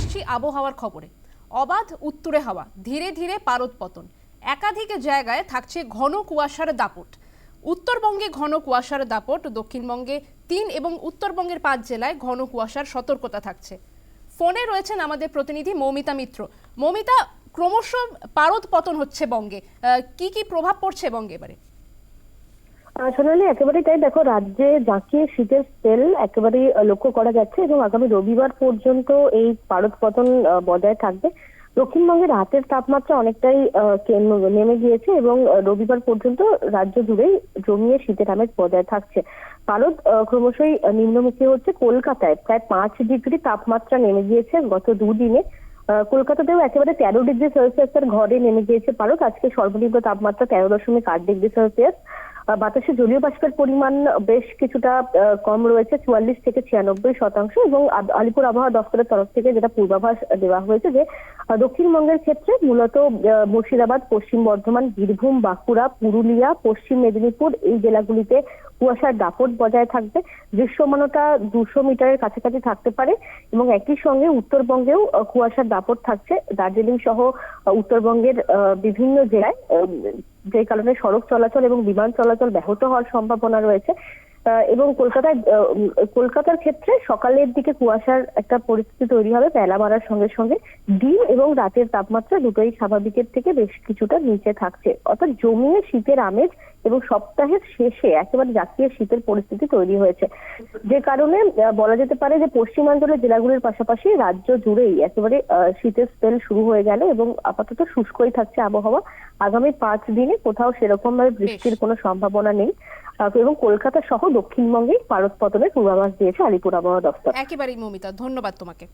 আসছি আবহাওয়ার খবরে। অবাধ উত্তুরে হাওয়া, ধীরে ধীরে পারদ পতন একাধিক জায়গায় থাকছে ঘন কুয়াশার দাপট। উত্তরবঙ্গে ঘন কুয়াশার দাপট, দক্ষিণবঙ্গে তিন এবং উত্তরবঙ্গের পাঁচ জেলায় ঘন কুয়াশার সতর্কতা থাকছে। ফোনে রয়েছেন আমাদের প্রতিনিধি মৌমিতা মিত্র। মৌমিতা, ক্রমশ পারদ পতন হচ্ছে বঙ্গে। কি কি প্রভাব পড়ছে বঙ্গে এবারে? সোনালি একেবারেই তাই দেখো, রাজ্যে জাঁকিয়ে শীতের স্পেল একেবারেই লক্ষ্য করা যাচ্ছে এবং আগামী রবিবার পর্যন্ত এই পারদ পতন বজায় থাকবে। দক্ষিণবঙ্গে রাতের তাপমাত্রা অনেকটাই নেমে গিয়েছে এবং রবিবার পর্যন্ত রাজ্য জুড়েই জমিয়ে শীতের আমেজ বজায় থাকছে। পারদ ক্রমশই নিম্নমুখী হচ্ছে কলকাতায়। প্রায় পাঁচ ডিগ্রি তাপমাত্রা নেমে গিয়েছে গত দুদিনে। কলকাতাতেও একেবারে তেরো ডিগ্রি সেলসিয়াসের ঘরে নেমে গিয়েছে পারদ। আজকে সর্বনিম্ন তাপমাত্রা তেরো দশমিক আট ডিগ্রি সেলসিয়াস। বাতাসে জলীয় বাষ্পের পরিমাণ বেশ কিছুটা কম রয়েছে, চুয়াল্লিশ থেকে ছিয়ানব্বই শতাংশ এবং আলিপুর আবহাওয়া দপ্তরের তরফ থেকে যেটা পূর্বাভাস দেওয়া হয়েছে যে দক্ষিণবঙ্গের ক্ষেত্রে মূলত মুর্শিদাবাদ, পশ্চিম বর্ধমান, বীরভূম, বাঁকুড়া, পুরুলিয়া, পশ্চিম মেদিনীপুর এই জেলাগুলিতে কুয়াশার দাপট বজায় থাকবে। দৃশ্যমানতা দুশো মিটারের কাছাকাছি থাকতে পারে এবং একই সঙ্গে উত্তরবঙ্গেও কুয়াশার দাপট থাকছে। দার্জিলিং সহ উত্তরবঙ্গের বিভিন্ন জেলায় যে কারণে সড়ক চলাচল এবং বিমান চলাচল ব্যাহত হওয়ার সম্ভাবনা রয়েছে। এবং কলকাতায় কলকাতার ক্ষেত্রে সকালের দিকে কুয়াশার একটা পরিস্থিতি তৈরি হবে বেলা বাড়ার সঙ্গে সঙ্গে। দিন এবং রাতের তাপমাত্রা দুটোই স্বাভাবিকের থেকে বেশ কিছুটা নিচে থাকছে। অর্থাৎ জমিয়ে শীতের আমেজ এবং সপ্তাহের শেষে একেবারে জাতীয় শীতের পরিস্থিতি তৈরি হয়েছে। যে কারণে বলা যেতে পারে যে পশ্চিমাঞ্চলের জেলাগুলির পাশাপাশি রাজ্য জুড়েই একেবারে শীতের স্পেল শুরু হয়ে গেল এবং আপাতত শুষ্কই থাকছে আবহাওয়া। আগামী পাঁচ দিনে কোথাও সেরকম ভাবে বৃষ্টির কোনো সম্ভাবনা নেই। এবং কলকাতা সহ দক্ষিণবঙ্গে পারদ পতনের পূর্বাভাস দিয়েছে আলিপুর আবহাওয়া দপ্তর। একেবারেই মমিতা, ধন্যবাদ তোমাকে।